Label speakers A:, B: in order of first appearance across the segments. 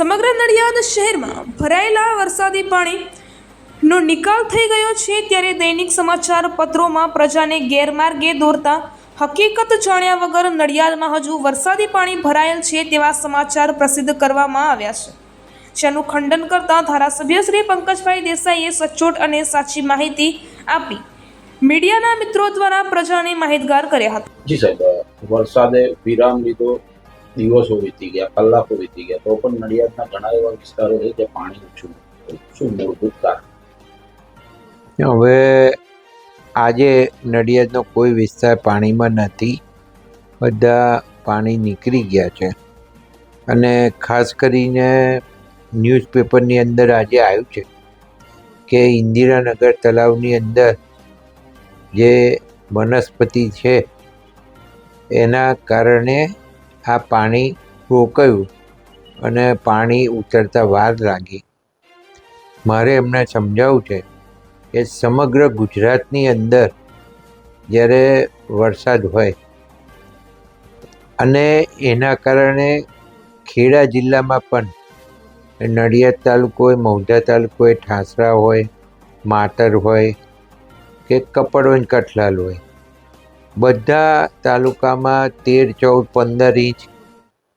A: સમગ્ર નડિયાદ શહેરમાં ભરાયેલા વરસાદી પાણીનો નિકાલ થઈ ગયો છે ત્યારે દૈનિક સમાચાર પત્રોમાં પ્રજાને ગેરમાર્ગે દોરતા હકીકત જાણ્યા વગર નડિયાદમાં હજુ વરસાદી પાણી ભરાયેલ છે તેવા સમાચાર પ્રસિદ્ધ કરવામાં આવ્યા છે. જેનું ખંડન કરતા ધારાસભ્ય શ્રી પંકજભાઈ દેસાઈએ સચોટ અને સાચી માહિતી આપી મીડિયાના મિત્રો દ્વારા પ્રજાને માહિતગાર કર્યા હતા.
B: જી સાહેબ, વરસાદે વિરામ લીધો દિવસો વીતી ગયા, કલાકો વીતી ગયા. તો પણ નડિયાદના ઘણા એવા વિસ્તારો છે જે પાણી ઓછું શું મૂળભૂત કારણ?
C: હવે આજે નડિયાદનો કોઈ વિસ્તાર પાણીમાં નથી. બધા પાણી નીકળી ગયા છે. અને ખાસ કરીને ન્યૂઝપેપરની અંદર આજે આવ્યું છે કે ઇન્દિરાનગર તલાવની અંદર જે વનસ્પતિ છે, એના કારણે આ પાણી રોકાયું અને પાણી ઉતરતા વાર લાગી. મારે એમને સમજાવવું છે કે સમગ્ર ગુજરાતની અંદર જ્યારે વરસાદ હોય અને એના કારણે ખેડા જિલ્લામાં પણ નડિયાદ તાલુકો હોય મૌધા તાલુકો હોય, ઠાસરા હોય, માતર હોય કે કપડવંજ, કઠલાલ હોય બધા તાલુકામાં તેર, ચૌદ, પંદર ઇંચ,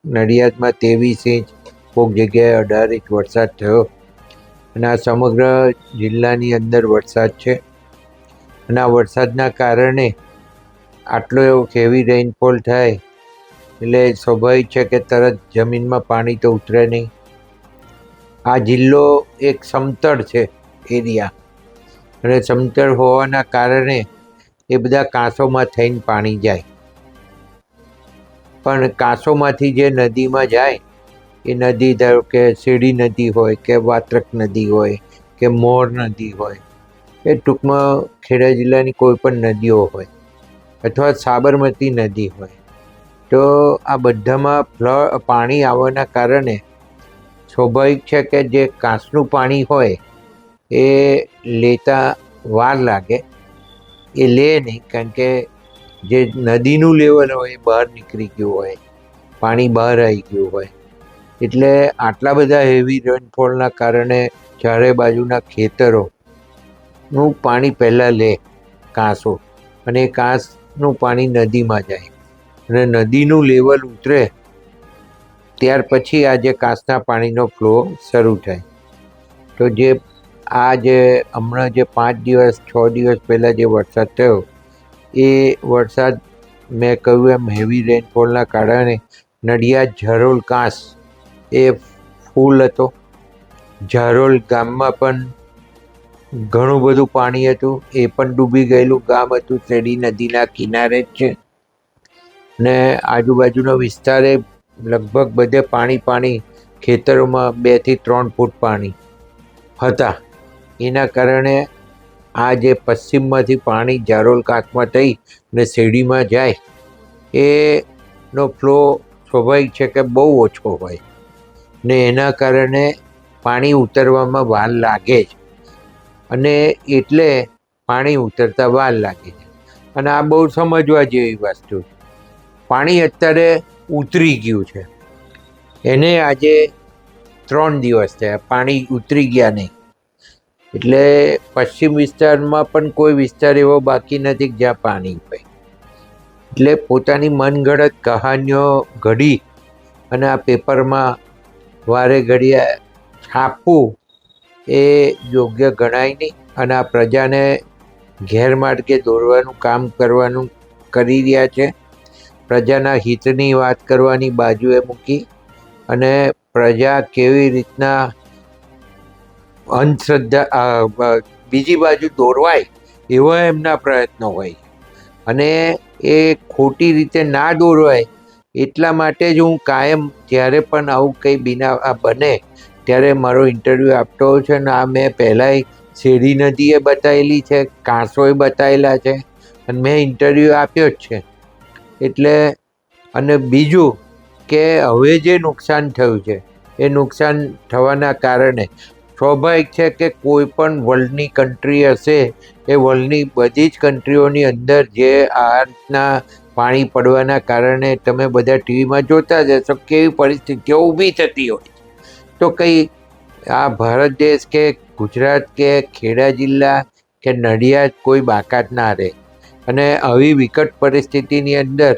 C: નડિયાદમાં ત્રેવીસ ઇંચ, કોઈક જગ્યાએ અઢાર ઇંચ વરસાદ થયો. અને આ સમગ્ર જિલ્લાની અંદર વરસાદ છે. અને આ વરસાદના કારણે આટલો એવો હેવી રેઇનફોલ થાય, એટલે સ્વાભાવિક છે કે તરત જમીનમાં પાણી તો ઉતરે નહીં. આ જિલ્લો એક સમતળ છે એરિયા. અને સમતળ હોવાના કારણે એ બધા કાંસોમાં થઈને પાણી જાય. પણ કાંસોમાંથી જે નદીમાં જાય, એ નદી ધારો કે શેરડી નદી હોય કે વાત્રક નદી હોય કે મોર નદી હોય, એ ટૂંકમાં ખેડા જિલ્લાની કોઈ પણ નદીઓ હોય અથવા સાબરમતી નદી હોય, તો આ બધામાં ફ્લ પાણી આવવાના કારણે સ્વાભાવિક છે કે જે કાંસનું પાણી હોય, એ લેતા વાર લાગે. એ લે નહીં, કારણ કે જે નદીનું લેવલ હોય, એ બહાર નીકળી ગયું હોય, પાણી બહાર આવી ગયું હોય. એટલે આટલા બધા હેવી રેનફોલના કારણે ચારે બાજુના ખેતરોનું પાણી પહેલાં લે, કાંસો. અને એ કાંસનું પાણી નદીમાં જાય. અને નદીનું લેવલ ઉતરે, ત્યાર પછી આ જે કાંસના પાણીનો ફ્લો શરૂ થાય. તો જે આ જે હમણાં જે પાંચ દિવસ, છ દિવસ પહેલાં જે વરસાદ થયો, એ વરસાદ મેં કહ્યું એમ હેવી રેનફોલના કારણે નડિયાદ ઝરોલ કાંસ એ ફૂલ હતો. ઝારોલ ગામમાં પણ ઘણું બધું પાણી હતું, એ પણ ડૂબી ગયેલું. ગામ હતું શેરડી નદીના કિનારે જ છે. ને આજુબાજુનો વિસ્તારે લગભગ બધે પાણી પાણી ખેતરોમાં બેથી ત્રણ ફૂટ પાણી હતા. એના કારણે આ જે પશ્ચિમમાંથી પાણી ઝારોલ કાંકમાં થઈ ને શેરડીમાં જાય, એનો ફ્લો સ્વાભાવિક છે કે બહુ ઓછો હોય. ને એના કારણે પાણી ઉતરવામાં વાર લાગે જ. અને એટલે પાણી ઉતરતા વાર લાગે છે. અને આ બહુ સમજવા જેવી વસ્તુ છે. પાણી અત્યારે ઉતરી ગયું છે. એને આજે ત્રણ દિવસ થયા. પાણી ઉતરી ગયા નહીં. એટલે પશ્ચિમ વિસ્તારમાં પણ કોઈ વિસ્તાર એવો બાકી નથી જ્યાં પાણી હોય. એટલે પોતાની મનગઢત કહાનીઓ ઘડી અને આ પેપરમાં વારે ઘડીએ છાપવું એ યોગ્ય ગણાય નહીં અને આ પ્રજાને ગેરમાર્ગે દોરવાનું કામ કરવાનું કરી રહ્યા છે. પ્રજાના હિતની વાત કરવાની બાજુએ મૂકી અને પ્રજા કેવી રીતના અંધશ્રદ્ધા બીજી બાજુ દોરવાય એવા એમના પ્રયત્નો હોય. અને એ ખોટી રીતે ના દોરવાય એટલા માટે જ હું કાયમ જ્યારે પણ આવું કંઈ બિના બને ત્યારે મારો ઇન્ટરવ્યૂ આપતો હોય છે અને આ મેં પહેલાંય શેરી નદીએ બતાવેલી છે, કાંસોએ બતાવેલા છે અને મેં ઇન્ટરવ્યૂ આપ્યો જ છે. એટલે, અને બીજું કે હવે જે નુકસાન થયું છે, એ નુકસાન થવાના કારણે સ્વાભાવિક છે કે કોઈ પણ વર્લ્ડની કન્ટ્રી હશે, એ વર્લ્ડની બધી જ કન્ટ્રીઓની અંદર જે આના પાણી પડવાના કારણે તમે બધા ટીવીમાં જોતા જ હશો કેવી પરિસ્થિતિઓ ઊભી થતી હોય તો કંઈ આ ભારત દેશ કે ગુજરાત કે ખેડા જિલ્લા કે નડિયાદ કોઈ બાકાત ના રહે. અને આવી વિકટ પરિસ્થિતિની અંદર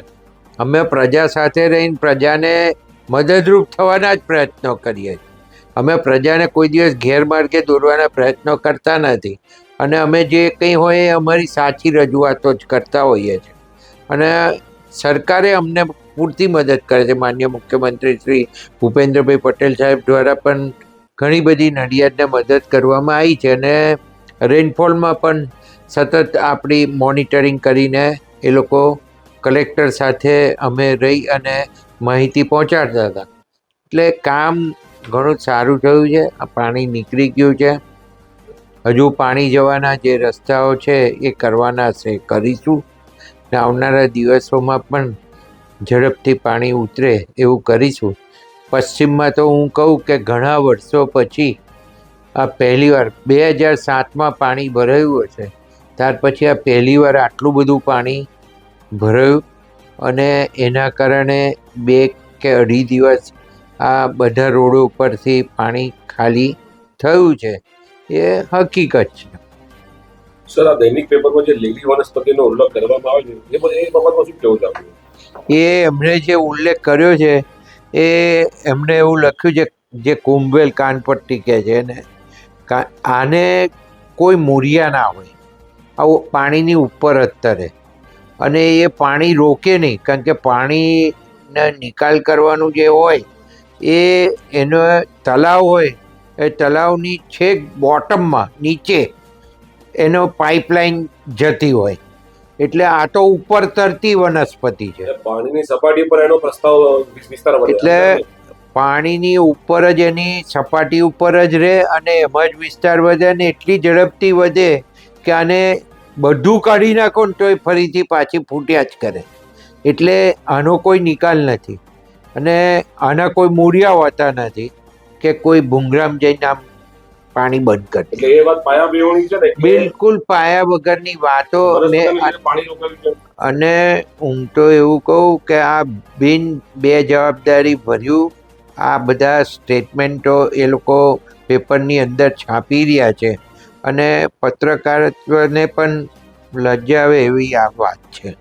C: અમે પ્રજા સાથે રહીને પ્રજાને મદદરૂપ થવાના જ પ્રયત્નો કરીએ છીએ. અમે પ્રજાને કોઈ દિવસ ગેરમાર્ગે દોરવાના પ્રયત્નો કરતા નથી. અને અમે જે કંઈ હોય એ અમારી સાચી રજૂઆતો જ કરતા હોઈએ છીએ. અને સરકારે અમને પૂરતી મદદ કરે છે. માન્ય મુખ્યમંત્રી શ્રી ભૂપેન્દ્રભાઈ પટેલ સાહેબ દ્વારા પણ ઘણી બધી નડિયાદને મદદ કરવામાં આવી છે. અને રેનફોલમાં પણ સતત આપણી મોનિટરિંગ કરીને એ લોકો કલેક્ટર સાથે અમે રહી અને માહિતી પહોંચાડતા હતા. એટલે કામ ઘણું સારું થયું છે. આ પાણી નીકળી ગયું છે. હજુ પાણી જવાના જે રસ્તાઓ છે એ કરવાના છે. કરીશું. ને આવનારા દિવસોમાં પણ ઝડપથી પાણી ઉતરે એવું કરીશું. પશ્ચિમમાં તો હું કહું કે ઘણા વર્ષો પછી આ પહેલીવાર બે હજાર સાતમાં પાણી ભરાયું હશે. ત્યાર પછી આ પહેલીવાર આટલું બધું પાણી ભરાયું. અને એના કારણે બે કે અઢી દિવસ આ બધા રોડો ઉપરથી પાણી ખાલી થયું છે. એ હકીકત છે.
D: સર આ દૈનિક પેપરમાં જે લીલી વનસ્પતિનો ઉલ્લેખ કરવામાં આવે છે એ એ બાબતમાં શું કહેવું
C: એ એમણે જે ઉલ્લેખ કર્યો છે એ એમણે એવું લખ્યું છે જે કુંભવેલ કાનપટ્ટી કહે છે એને આને કોઈ મૂરિયા ના હોય. આવું પાણીની ઉપર જ તરે. અને એ પાણી રોકે નહીં કારણ કે પાણીને નિકાલ કરવાનું જે હોય એ એનો તલાવ હોય એ તલાવની છેક બોટમમાં નીચે એનો પાઇપલાઇન જતી હોય. એટલે આ તો ઉપર તરતી વનસ્પતિ છે.
D: એટલે પાણીની સપાટી પર એનો પ્રસ્તાવ વિસ્તાર
C: એટલે પાણીની ઉપર જ એની સપાટી ઉપર જ રહે અને એમાં જ વિસ્તાર વધે અને એટલી ઝડપથી વધે કે આને બધું કાઢી નાખો ને તોય ફરીથી પાછી ફૂટ્યા જ કરે. એટલે આનો કોઈ નિકાલ નથી. અને આના કોઈ મૂળિયા હોતા નથી કે કોઈ ભૂંગરામ જઈને આમ પાણી બંધ કરે
D: એટલે એ વાત પાયા બેવણી છે ને
C: બિલકુલ પાયા વગરની વાતો અને હું તો એવું કહું કે આ બિન બે જવાબદારી ભર્યું. આ બધા સ્ટેટમેન્ટો એ લોકો પેપરની અંદર છાપી રહ્યા છે. અને પત્રકારત્વને પણ લજ્જાવે એવી આ વાત છે.